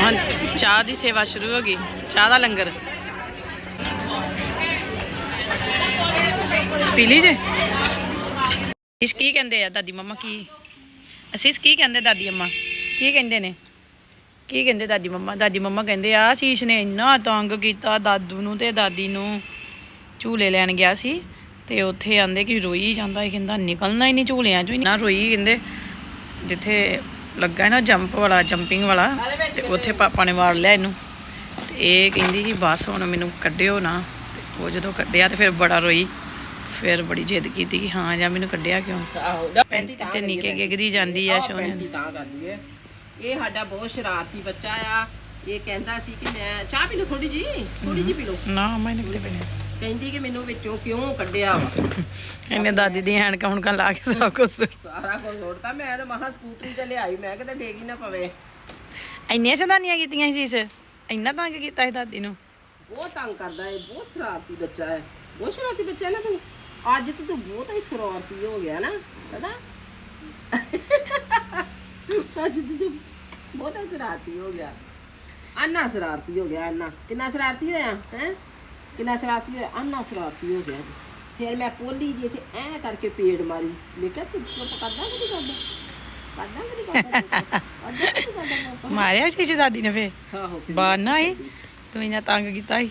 ਹੁਣ ਚਾਹ ਦੀ ਸੇਵਾ ਸ਼ੁਰੂ ਹੋ ਗਈ। ਚਾਹ ਦਾ ਲੰਗਰ। ਪੀ ਲਈ ਜੇ? ਇਸ ਕੀ ਕਹਿੰਦੇ ਆ ਦਾਦੀ ਮੰਮਾ, ਕੀ? ਅਸੀਂ ਕੀ ਕਹਿੰਦੇ ਦਾਦੀ ਅੰਮਾ? ਕੀ ਕਹਿੰਦੇ ਨੇ? ਕੀ ਕਹਿੰਦੇ ਦਾਦੀ ਮੰਮਾ? ਦਾਦੀ ਮੰਮਾ ਕਹਿੰਦੇ ਆ ਸ਼ੀਸ਼ ਨੇ ਇੰਨਾ ਤੰਗ ਕੀਤਾ ਦਾਦੂ ਨੂੰ ਤੇ ਦਾਦੀ ਨੂੰ। ਝੂਲੇ ਲੈਣ ਗਿਆ ਸੀ ਤੇ ਉੱਥੇ ਆਂਦੇ ਕਿ ਰੋਈ ਜਾਂਦਾ ਇਹ ਕਹਿੰਦਾ ਨਿਕਲਣਾ ਹੀ ਨਹੀਂ ਝੂਲਿਆਂ ਚੋਂ ਨਾ। ਰੋਈ ਕਹਿੰਦੇ, ਜਿੱਥੇ ਲੱਗਾ ਨਾ ਜੰਪ ਵਾਲਾ, ਜੰਪਿੰਗ ਵਾਲਾ, ਤੇ ਉੱਥੇ ਪਾਪਾ ਨੇ ਵਾਰ ਲਿਆ ਇਹਨੂੰ। ਤੇ ਇਹ ਕਹਿੰਦੀ ਕਿ ਬਸ ਹੁਣ ਮੈਨੂੰ ਕੱਢਿਓ ਨਾ। ਤੇ ਉਹ ਜਦੋਂ ਕੱਢਿਆ ਤੇ ਫਿਰ ਬੜਾ ਰੋਈ। ਫਿਰ ਬੜੀ ਜਿੱਦ ਕੀਤੀ ਕਿ ਹਾਂ ਜਾਂ ਮੈਨੂੰ ਕੱਢਿਆ ਕਿਉਂ? ਆਹੋ ਪੈਂਤੀ ਤਾਂ ਤੇ ਨਿੱਕੇ ਗਿਗਦੀ ਜਾਂਦੀ ਆ ਸੋਨੇ ਪੈਂਤੀ ਤਾਂ ਕਰਦੀ ਹੈ ਇਹ ਸਾਡਾ ਬਹੁਤ ਸ਼ਰਾਰਤੀ ਬੱਚਾ ਆ। ਇਹ ਕਹਿੰਦਾ ਸੀ ਕਿ ਮੈਂ ਚਾਹ ਪੀ ਲਓ ਥੋੜੀ ਜੀ ਥੋੜੀ ਜੀ ਪੀ ਲਓ। ਨਾ ਮੈਂ ਨਹੀਂ ਕਿਤੇ ਕਹਿੰਦੀ ਕਿ ਮੈਨੂੰ ਵਿੱਚੋਂ ਕਿਉਂ ਕੱਢਿਆ ਵਾ? ਇਹਨੇ ਦਾਦੀ ਦੀ ਹੈਂਡ ਹੁਣਕਾਂ ਲਾ ਕੇ ਸਭ ਕੁਝ ਸਾਰਾ ਕੁਝ ਛੋੜਤਾ ਮੈਂ ਤਾਂ ਮਹਾ ਸਕੂਟਰੀ ਤੇ ਲਿਆਈ। ਮੈਂ ਕਿਤੇ ਡੇਗੀ ਨਾ ਪਵੇ। ਇੰਨੀਆਂ ਸ਼ਦਾਨੀਆਂ ਕੀਤੀਆਂ ਸੀ ਇਸ। ਇੰਨਾ ਤੰਗ ਕੀਤਾ ਸੀ ਦਾਦੀ ਨੂੰ। ਬਹੁਤ ਤੰਗ ਕਰਦਾ ਹੈ ਬਹੁਤ ਸ਼ਰਾਰਤੀ ਬੱਚਾ ਹੈ ਬਹੁਤ ਸ਼ਰਾਰਤੀ ਬੱਚਾ ਹੈ ਨਾ। ਤੂੰ ਅੱਜ ਤਾਂ ਤੂੰ ਬਹੁਤ ਹੀ ਸ਼ਰਾਰਤੀ ਹੋ ਗਿਆ ਨਾ ਪਤਾ? ਅੱਜ ਤਾਂ ਤੂੰ ਬਹੁਤ ਹੀ ਸ਼ਰਾਰਤੀ ਹੋ ਗਿਆ। ਅੰਨਾ ਸ਼ਰਾਰਤੀ ਹੋ ਗਿਆ ਅੰਨਾ। ਕਿੰਨਾ ਸ਼ਰਾਰਤੀ ਹੋਇਆ ਹੈ? ਕਿੰਨਾ ਸ਼ਰਾਰਤੀ ਹੋਇਆ ਅੰਨਾ ਸ਼ਰਾਰਤੀ ਹੋ ਗਿਆ ਅੱਜ। ਫਿਰ ਮੈਂ ਪੋਲੀ ਜੀ ਇੱਥੇ ਐ ਕਰਕੇ ਪੇੜ ਮਾਰੀ। ਮੈਂ ਕਿਹਾ ਤੂੰ ਚੁੱਪ ਕਰਦਾ ਕਿ ਨਹੀਂ ਕਰਦਾ। ਕਰਦਾ ਕਿ ਨਹੀਂ ਕਰਦਾ ਕਰਦਾ ਕਿ ਨਹੀਂ ਕਰਦਾ ਪਾਪਾ? ਮਾਰਿਆ ਸ਼ੀਸ਼ੇ ਦਾਦੀ ਨੇ ਫੇ ਆਹੋ। ਬਾਨਾ ਹੀ ਤੂੰ ਇਹਨਾਂ ਤੰਗ ਕੀਤਾ ਸੀ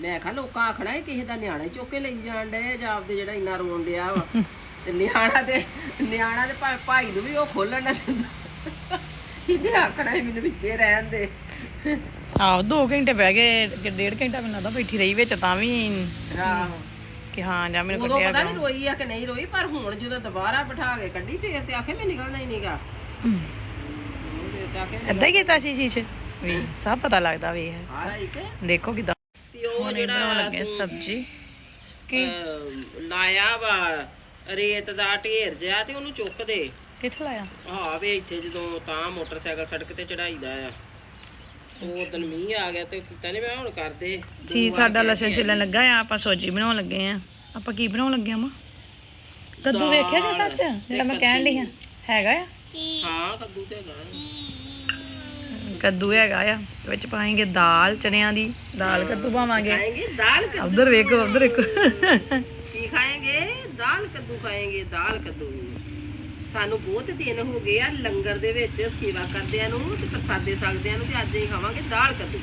ਮੈਂ ਕਿਹਾ ਲੋਕਾਂ ਆਖਣਾ ਇਹ ਕਿਸੇ ਦਾ ਨਿਆਣਾ ਹੀ ਚੁੱਕ ਕੇ ਲਈ ਜਾਣ ਡਏ ਜਾਂ ਆਪਦੇ ਜਿਹੜਾ ਇੰਨਾ ਰੋਣ ਡਿਆ ਵਾ। ਤੇ ਨਿਆਣਾ ਤੇ ਨਿਆਣਾ ਤੇ ਭਾਵੇਂ ਭਾਈ ਨੂੰ ਵੀ ਉਹ ਖੋਲਣ ਨਾ ਦਿੰਦਾ। ਇਹਨੇ ਆਖਣਾ ਸੀ ਮੈਨੂੰ ਵਿੱਚੇ ਰਹਿਣ ਦੇ। ਆਹੋ 2 ਘੰਟੇ ਬਹਿ ਗਏ ਕਿ ਡੇਢ ਘੰਟਾ ਮੈਨੂੰ ਲੱਗਦਾ ਬੈਠੀ ਰਹੀ ਵਿੱਚ ਤਾਂ ਵੀ। ਆਹੋ ਕਿ ਹਾਂ ਜਾ ਮੈਨੂੰ ਉਦੋਂ ਕੱਢਿਆ ਪਤਾ ਨਹੀਂ ਰੋਈ ਆ ਕਿ ਨਹੀਂ ਰੋਈ ਪਰ ਹੁਣ ਜਦੋਂ ਦੁਬਾਰਾ ਬਿਠਾ ਕੇ ਕੱਢੀ ਫੇਰ ਤੇ ਆਖੇ ਮੈਂ ਨਿਕਲਣਾ ਹੀ। ਨਹੀਂਗਾ ਏਦਾਂ ਹੀ ਕੀਤਾ ਸੀ ਸ਼ੀਸ਼ੇ ਵੀ ਸਭ ਪਤਾ ਲੱਗਦਾ ਵੀ ਇਹ। ਸਾਰਾ ਇੱਕ। ਦੇਖੋ ਕਿਦਾਂ ਉਹ ਬਣਾਉਣ ਜਿਹੜਾ ਲੱਗੇ ਤੂੰ, ਸਬਜੀ। ਕੀ? ਅਹ, ਲਾਇਆ ਵਾ ਰੇਤ ਦਾ ਢੇਰ ਜਿਹਾ ਤੇ ਉਹਨੂੰ ਚੁੱਕ ਦੇ। ਕਿੱਥੇ ਲਾਇਆ? ਹਾਂ ਵੇ ਇੱਥੇ ਜਦੋਂ ਤਾਂ ਮੋਟਰਸਾਈਕਲ ਸੜਕ ਤੇ ਚੜਾਈਦਾ ਆ। ਉਹ ਦਿਨ ਮੀਂਹ ਆ ਗਿਆ ਤੇ ਕੀਤਾ ਨਹੀਂ ਮੈਂ ਹੁਣ ਕਰਦੇ। ਜੀ ਸਾਡਾ ਲਸਣ ਛਿੱਲਣ ਲੱਗਾ ਆ ਆਪਾਂ ਸੋਜੀ ਬਣਾਉਣ ਲੱਗੇ ਆ। ਆਪਾਂ ਕੀ ਬਣਾਉਣ ਲੱਗੇ ਆ ਮਾਂ? ਕੱਦੂ ਵੇਖਿਆ ਜੀ ਸੱਚ? ਜਿਹੜਾ ਮੈਂ ਕਹਿਣ ਲਈ ਆ ਹੈਗਾ ਆ? ਹਾਂ ਕੱਦੂ ਤੇ ਹੈਗਾ ਕੱਦੂ ਹੈਗਾ ਆ ਵਿੱਚ ਪਾਏਂਗੇ ਦਾਲ ਚਨਿਆਂ ਦੀ। ਦਾਲ ਕੱਦੂ ਪਾਵਾਂਗੇ। ਖਾਏਂਗੇ? ਦਾਲ ਕੱਦੂ ਉਧਰ ਵੇਖੋ ਉਧਰ ਵੇਖੋ। ਕੀ ਖਾਏਂਗੇ? ਦਾਲ ਕੱਦੂ ਖਾਏਂਗੇ ਦਾਲ ਕੱਦੂ। ਸਾਨੂੰ ਬਹੁਤ ਦਿਨ ਹੋ ਗਏ ਆ ਲੰਗਰ ਦੇ ਵਿੱਚ ਸੇਵਾ ਕਰਦਿਆਂ ਨੂੰ ਤੇ ਪ੍ਰਸਾਦੇ ਸਕਦਿਆਂ ਨੂੰ ਤੇ ਅੱਜ ਹੀ ਖਾਵਾਂਗੇ ਦਾਲ ਕੱਦੂ।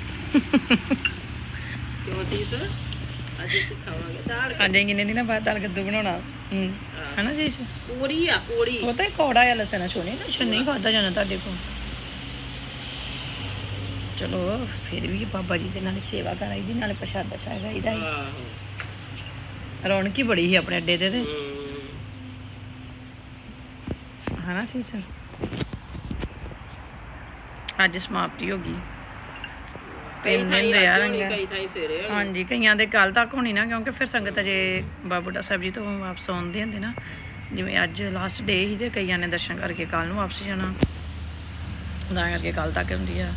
ਕਿਉਂ ਸੀਸ ਅੱਜ ਅਸੀਂ ਖਾਵਾਂਗੇ ਦਾਲ ਕੱਦੂ। ਅੱਜ ਕਿੰਨੇ ਦਿਨਾਂ ਬਾਅਦ ਦਾਲ ਕੱਦੂ ਬਣਾਉਣਾ? ਹੂੰ। ਹਨਾ ਜੀ ਕੋੜੀ ਆ ਕੋੜੀ ਉਹ ਤਾਂ ਕੌੜਾ ਆ ਲਸਣ ਛੋਨੇ ਲਸਣ ਨਹੀਂ ਖਾਦਾ ਜਾਣਾ ਤੁਹਾਡੇ ਕੋਲ। ਚਲੋ ਫਿਰ ਵੀ ਬਾਬਾ ਜੀ ਦੇ ਨਾਲ ਸੇਵਾ ਕਰਾਈ ਦੀ ਨਾਲੇ ਪ੍ਰਸ਼ਾਦਾ ਛਕਾਈਦਾ ਹੀ ਆਹੋ। ਰੌਣਕ ਹੀ ਬੜੀ ਸੀ ਆਪਣੇ ਅੱਡੇ ਤੇ ਤੇ। ਹਨਾ ਚੀਜ਼ ਅੱਜ ਸਮਾਪਤੀ ਹੋ ਗਈ। ਤਿੰਨ ਦਿਨ ਰਿਹਾ ਰੰਗਾ। ਹਾਂਜੀ ਕਈਆਂ ਦੇ ਕੱਲ ਤੱਕ ਹੋਣੀ ਨਾ ਕਿਉਂਕਿ ਫਿਰ ਸੰਗਤ ਅਜੇ ਬਾਬੂਡਾ ਸਾਹਿਬ ਜੀ ਤੋਂ ਵਾਪਸ ਆਉਂਦੇ ਹੁੰਦੇ ਨਾ। ਜਿਵੇਂ ਅੱਜ ਲਾਸਟ ਡੇ ਸੀ ਤੇ ਕਈਆਂ ਨੇ ਦਰਸ਼ਨ ਕਰਕੇ ਕੱਲ ਨੂੰ ਵਾਪਸ ਜਾਣਾ। ਤਾਂ ਕਰਕੇ ਕੱਲ ਤੱਕ ਹੁੰਦੀ ਆ।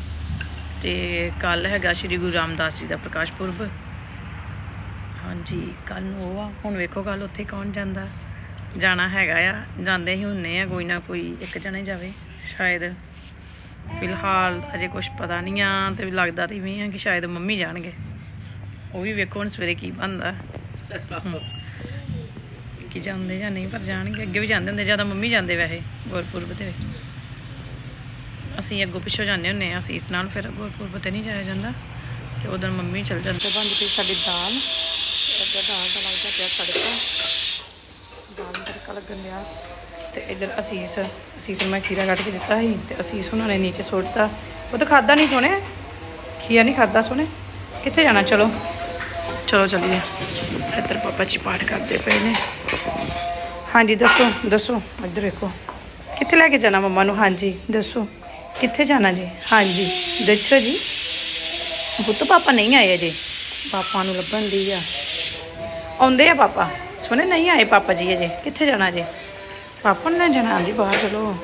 ਤੇ ਕੱਲ ਹੈਗਾ ਸ੍ਰੀ ਗੁਰੂ ਰਾਮਦਾਸ ਜੀ ਦਾ ਪ੍ਰਕਾਸ਼ ਪੁਰਬ। ਹਾਂਜੀ ਕੱਲ ਨੂੰ ਉਹ ਆ। ਹੁਣ ਵੇਖੋ ਕੱਲ ਉੱਥੇ ਕੌਣ ਜਾਂਦਾ। ਜਾਣਾ ਹੈਗਾ ਆ। ਜਾਂਦੇ ਹੀ ਹੁੰਨੇ ਆ, ਕੋਈ ਨਾ ਕੋਈ ਇੱਕ ਜਣਾ ਹੀ ਜਾਵੇ, ਸ਼ਾਇਦ। ਫਿਲਹਾਲ ਅਜੇ ਕੁਝ ਪਤਾ ਨਹੀਂ ਆ ਤੇ ਲੱਗਦਾ ਤੇ ਇਵੇਂ ਆ ਕਿ ਸ਼ਾਇਦ ਮੰਮੀ ਜਾਣਗੇ। ਉਹ ਵੀ ਵੇਖੋ ਹੁਣ ਸਵੇਰੇ ਕੀ ਬਣਦਾ। ਹਮ। ਕਿ ਜਾਂਦੇ ਜਾਂ ਨਹੀਂ, ਪਰ ਜਾਣਗੇ। ਅੱਗੇ ਵੀ ਜਾਂਦੇ ਹੁੰਦੇ ਜ਼ਿਆਦਾ ਮੰਮੀ ਜਾਂਦੇ ਵੈਸੇ ਗੁਰਪੁਰਬ ਤੇ। ਅਸੀਂ ਅੱਗੋਂ ਪਿੱਛੋਂ ਜਾਂਦੇ ਹੁੰਨੇ ਆ ਅਸੀਸ ਨਾਲ ਫਿਰ ਗੁਰਪੁਰਬ ਤੇ ਨਹੀਂ ਜਾਇਆ ਜਾਂਦਾ। ਤੇ ਉਦੋਂ ਮੰਮੀ ਚਲ ਜਾਂਦੇ ਬਣ ਗਈ ਸਾਡੀ ਦਾਲ। ਅੱਗੇ ਦਾਲ ਦਾ ਲੱਗਦਾ ਪਿਆ ਤੜਕਾ। ਦਾਲ ਤੜਕਾ ਲੱਗਣ ਡਿਆ। ਤੇ ਇਧਰ ਅਸੀਸ ਅਸੀਸ ਨੂੰ ਮੈਂ ਖੀਰਾ ਕੱਢ ਕੇ ਦਿੱਤਾ ਸੀ ਤੇ ਅਸੀਸ ਉਹਨਾਂ ਨੇ ਨੀਚੇ ਸੁੱਟਤਾ। ਉਹ ਤਾਂ ਖਾਦਾ ਨਹੀਂ ਸੋਨੇ ਖੀਰਾ ਨਹੀਂ ਖਾਦਾ ਸੋਨੇ ਕਿੱਥੇ ਜਾਣਾ? ਚਲੋ। ਚਲੋ ਚੱਲੀਏ। ਇੱਧਰ ਪਾਪਾ ਜੀ ਪਾਠ ਕਰਦੇ ਪਏ ਨੇ। ਹਾਂਜੀ, ਦੱਸੋ ਦੱਸੋ। ਇੱਧਰ ਵੇਖੋ। ਕਿੱਥੇ ਲੈ ਕੇ ਜਾਣਾ ਮੰਮਾ ਨੂੰ? ਹਾਂਜੀ, ਦੱਸੋ। ਕਿੱਥੇ ਜਾਣਾ ਜੀ? ਹਾਂਜੀ, ਦੱਸੋ ਜੀ। ਪੁੱਤ ਪਾਪਾ ਨਹੀਂ ਆਏ ਅਜੇ। ਪਾਪਾ ਨੂੰ ਲੱਭਣ ਦੀ ਆ। ਆਉਂਦੇ ਆ ਪਾਪਾ। ਸੁਣੇ ਨਹੀਂ ਆਏ ਪਾਪਾ ਜੀ ਅਜੇ। ਕਿੱਥੇ ਜਾਣਾ ਜੀ? ਪਾਪਾ ਨੇ ਜਾਣਾ ਆਂਦੀ ਬਾਹਰ, ਚਲੋ।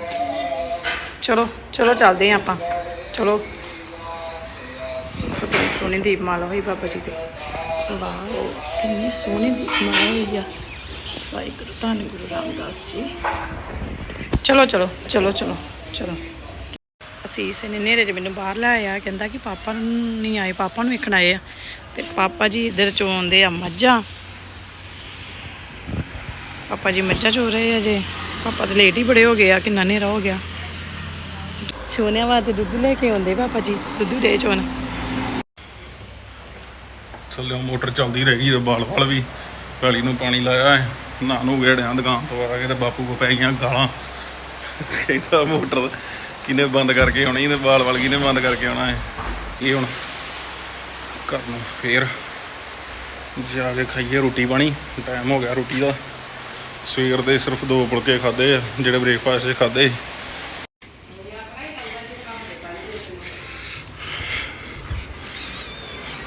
ਚਲੋ ਚਲੋ ਚੱਲਦੇ ਆ ਆਪਾਂ। ਚਲੋ। ਸੋਹਣੀ ਦੀਪਮਾਲਾ ਹੋਈ ਬਾਬਾ ਜੀ ਦੀ। ਵਾਓ ਕਿੰਨੀ ਸੋਹਣੀ ਦੀਪਮਾਲਾ ਹੋਈ ਆ। ਵਾਹਿਗੁਰੂ, ਧੰਨ ਗੁਰੂ ਰਾਮਦਾਸ ਜੀ। ਚਲੋ ਚਲੋ ਚਲੋ ਚਲੋ ਚਲੋ। ਅਸੀਂ ਨੇ ਨੇਰੇ 'ਚ ਮੈਨੂੰ ਬਾਹਰ ਲਾਇਆ ਕਹਿੰਦਾ ਕਿ ਪਾਪਾ ਨੂੰ ਨਹੀਂ ਆਏ, ਪਾਪਾ ਨੂੰ ਵੇਖਣ ਆਏ ਆ। ਤੇ ਪਾਪਾ ਜੀ ਇੱਧਰ ਚੋਂਦੇ ਆ ਮੱਝਾਂ। ਪਾਪਾ ਜੀ ਮੱਝਾਂ ਚੋ ਰਹੇ ਆ ਜੇ। ਪਾਪਾ ਤੇ ਲੇਟ ਹੀ ਬੜੇ ਹੋ ਗਏ ਆ, ਕਿੰਨਾ ਹਨੇਰਾ ਹੋ ਗਿਆ। ਸੋਨਿਆ ਵਾਸਤੇ ਦੁੱਧ ਲੈ ਕੇ ਆਉਂਦੇ ਪਾਪਾ ਜੀ, ਦੁੱਧ ਦੇ ਚੋਣ। ਥੱਲੇ ਮੋਟਰ ਚੱਲਦੀ ਰਹਿ ਗਈ ਤੇ ਬਾਲ ਵਾਲ ਵੀ ਪੈਲੀ ਨੂੰ ਪਾਣੀ ਲਾਇਆ ਹੈ। ਨਾ ਨੂੰ ਗੇੜਿਆਂ ਦੁਕਾਨ ਤੋਂ ਆ ਕੇ ਤੇ ਬਾਪੂ ਕੋ ਪੈ ਗਈਆਂ ਗਾਲਾਂ। ਕਹਿੰਦਾ ਮੋਟਰ ਕਿਨੇ ਬੰਦ ਕਰਕੇ ਆਉਣਾ ਤੇ ਬਾਲ ਵਾਲ ਕਿਨੇ ਬੰਦ ਕਰਕੇ ਆਉਣਾ ਹੈ ਇਹ ਹੁਣ ਘਰ ਫੇਰ ਜਾ ਕੇ ਖਾਈਏ ਰੋਟੀ ਪਾਣੀ ਟਾਈਮ ਹੋ ਗਿਆ ਰੋਟੀ ਦਾ। ਸਵੇਰ ਦੇ ਸਿਰਫ ਦੋ ਫੁਲਕੇ ਖਾਦੇ ਆ, ਜਿਹੜੇ ਬ੍ਰੇਕਫਾਸਟ 'ਚ ਖਾਦੇ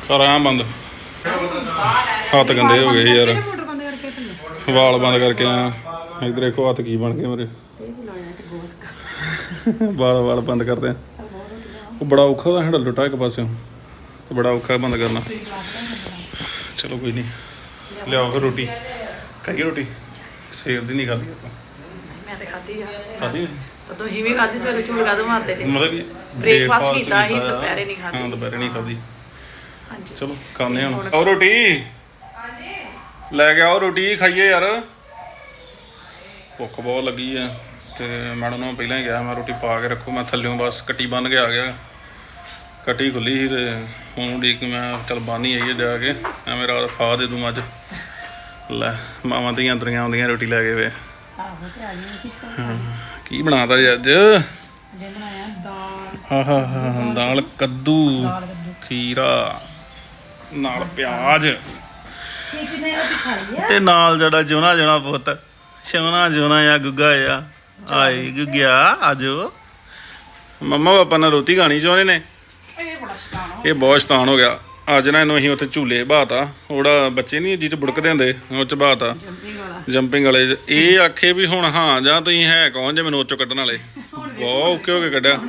ਕਰ ਬੰਦ। ਹੱਥ ਗੰਦੇ ਹੋ ਗਏ ਸੀ ਯਾਰ। ਵਾਲ ਬੰਦ ਕਰਕੇ ਆ ਇਧਰ ਦੇਖੋ ਹੱਥ ਕੀ ਬਣ ਗਏ ਮੇਰੇ। ਵਾਲ ਵਾਲ ਬੰਦ ਕਰਦੇ ਆ। ਉਹ ਬੜਾ ਔਖਾ ਦਾ ਹੈਂਡਲ ਟੁੱਟਾ ਇੱਕ ਪਾਸਿਓਂ। ਤੇ ਬੜਾ ਔਖਾ ਬੰਦ ਕਰਨਾ। ਚਲੋ ਕੋਈ ਨਹੀਂ ਲਿਆਓ ਫਿਰ ਰੋਟੀ। ਖਾਈਏ ਰੋਟੀ। ਸਵੇਰ ਦੀ ਨਹੀਂ ਆਪਾਂ। ਮੈਂ ਤੇ ਖਾਧੀ ਆ। ਖਾਧੀ ਤਾਂ ਤੁਸੀਂ ਵੀ ਖਾਧੀ ਸਵੇਰੇ ਚੂੜ ਕਾ ਮਾਰਤੇ ਸੀ ਮਤਲਬ breakfast ਕੀਤਾ ਆ। ਦੁਪਹਿਰੇ ਨਹੀਂ ਖਾਧੀ। ਹਾਂ ਦੁਪਹਿਰੇ ਨਹੀਂ ਖਾਧੀ। ਹਾਂਜੀ। ਚਲੋ ਖਾਣੇ ਹੁਣ। ਆਓ ਰੋਟੀ। ਲੈ ਕੇ ਆਓ ਰੋਟੀ ਖਾਈਏ ਯਾਰ। ਭੁੱਖ ਬਹੁਤ ਲੱਗੀ ਆ। ਤੇ ਮੈਡਮ ਨੂੰ ਪਹਿਲਾਂ ਹੀ ਕਿਹਾ ਮੈਂ ਰੋਟੀ ਪਾ ਕੇ ਰੱਖੋ ਮੈਂ ਥੱਲਿਓਂ ਬਸ ਕੱਟੀ ਬੰਨ ਕੇ ਆ ਗਿਆ। ਕੱਟੀ ਖੁੱਲੀ ਸੀ ਤੇ ਹੁਣ ਉਡੀਕ ਮੈਂ ਚਲ ਬੰਨ ਆਈਏ ਜਾ ਕੇ ਐਵੇਂ ਰਾਤ ਖਾ ਦੇ ਦੂੰ ਅੱਜ। ਲੈ ਮਾਵਾਂ ਦੀਆਂ ਦੁਨੀਆਂ ਆਉਂਦੀਆਂ ਰੋਟੀ ਲੈ ਕੇ ਵੇ। ਆਹੋ ਤੇ ਆ ਗਈ ਕਿਸ ਕੀ ਬਣਾਤਾ ਜੀ ਅੱਜ? ਜੇ ਬਣਾਇਆ ਦਾਲ। ਆਹਾ ਦਾਲ ਕੱਦੂ ਖੀਰਾ ਨਾਲ ਪਿਆਜ਼। ਤੇ ਨਾਲ ਜਿਹੜਾ ਜੋਨਾ ਜੋਨਾ ਪੁੱਤ ਸ਼ੋਨਾ ਜੋਨਾ ਆ ਗੁੱਗਾ ਆ। ਆਈ ਗੁੱਗਿਆ ਆਜੋ। ਮੰਮਾ ਪਾਪਾ ਨਾਲ ਰੋਟੀ ਖਾਣੀ ਚਾਹੁੰਦੇ ਨੇ? ਇਹ ਬੜਾ ਸ਼ਤਾਨ ਇਹ ਬਹੁਤ ਸ਼ਤਾਨ ਹੋ ਗਿਆ। ਅੱਜ ਨਾ ਇਹਨੂੰ ਅਸੀਂ ਉੱਥੇ ਝੂਲੇ ਬਾਤਾ ਉਹੜਾ ਬੱਚੇ ਨਹੀਂ ਜਿਹ ਚ ਬੁੜਕਦੇ ਹੁੰਦੇ ਉਹ ਚ ਬਾਤਾ ਜੰਪਿੰਗ ਵਾਲਾ। ਜੰਪਿੰਗ ਵਾਲੇ 'ਚ। ਇਹ ਆਖੇ ਵੀ ਹੁਣ ਹਾਂ ਜਾਂ ਤੁਸੀਂ ਹੈ ਕੌਣ ਜੇ ਮੈਨੂੰ ਉਹ ਚੋਂ ਕੱਢਣ ਵਾਲੇ? ਬਹੁਤ ਔਖੇ ਹੋ ਕੇ ਕੱਢਿਆ।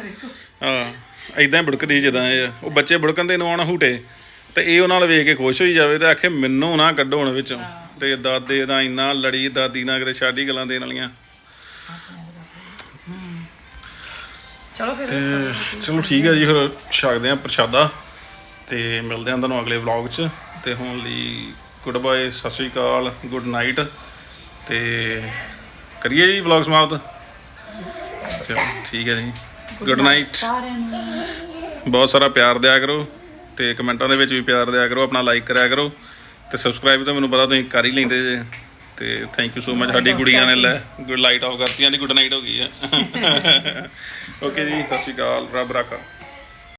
ਹਾਂ ਐਦਾਂ ਹੀ ਬੁੜਕਦੀ ਜਿੱਦਾਂ ਇਹ ਉਹ ਬੱਚੇ ਬੁੜਕਣ ਦੇ ਨੂੰ ਆਉਣ ਹੂਟੇ। ਤੇ ਇਹ ਉਹਨਾਂ ਨਾਲ ਵੇਖ ਕੇ ਖੁਸ਼ ਹੋਈ ਜਾਵੇ ਤੇ ਆਖੇ ਮੈਨੂੰ ਨਾ ਕੱਢੋ ਹੁਣ ਵਿੱਚੋਂ। ਤੇ ਦਾਦੇ ਦਾ ਇੰਨਾ ਲੜੀ ਦਾਦੀ ਨਾਲ ਕਿਤੇ ਛਾਡੀ ਗੱਲਾਂ ਦੇਣ ਵਾਲੀਆਂ। ਚਲੋ ਫਿਰ ਤੇ ਚਲੋ ਠੀਕ ਹੈ ਜੀ ਫਿਰ ਛਕਦੇ ਆ ਪ੍ਰਸ਼ਾਦਾ ਤੇ ਮਿਲਦੇ ਆ ਤੁਹਾਨੂੰ ਅਗਲੇ ਵਲੌਗ 'ਚ। ਤੇ ਹੁਣ ਲਈ ਗੁੱਡ ਬਾਏ ਸਤਿ ਸ਼੍ਰੀ ਅਕਾਲ ਗੁੱਡ ਨਾਈਟ ਤੇ ਕਰੀਏ ਜੀ ਵਲੌਗ ਸਮਾਪਤ? ਚਲੋ ਠੀਕ ਹੈ ਜੀ ਗੁੱਡ ਨਾਈਟ ਬਹੁਤ ਸਾਰਾ ਪਿਆਰ ਦਿਆ ਕਰੋ ਤੇ ਕਮੈਂਟਾਂ ਦੇ ਵਿੱਚ ਵੀ ਪਿਆਰ ਦਿਆ ਕਰੋ ਆਪਣਾ ਲਾਈਕ ਕਰਿਆ ਕਰੋ ਤੇ ਸਬਸਕ੍ਰਾਈਬ ਤਾਂ ਮੈਨੂੰ ਪਤਾ ਤੁਸੀਂ ਕਰ ਹੀ ਲੈਂਦੇ ਜੇ। ਤੇ ਥੈਂਕ ਯੂ ਸੋ ਮਚ ਸਾਡੀ ਕੁੜੀਆਂ ਨੇ ਲੈ ਗੁੱਡ ਲਾਈਟ ਆਫ ਕਰਤੀਆਂ ਦੀ ਗੁੱਡ ਨਾਈਟ ਹੋ ਗਈ ਆ। ਓਕੇ ਜੀ ਸਤਿ ਸ਼੍ਰੀ ਅਕਾਲ ਰੱਬ ਰਾਖਾ।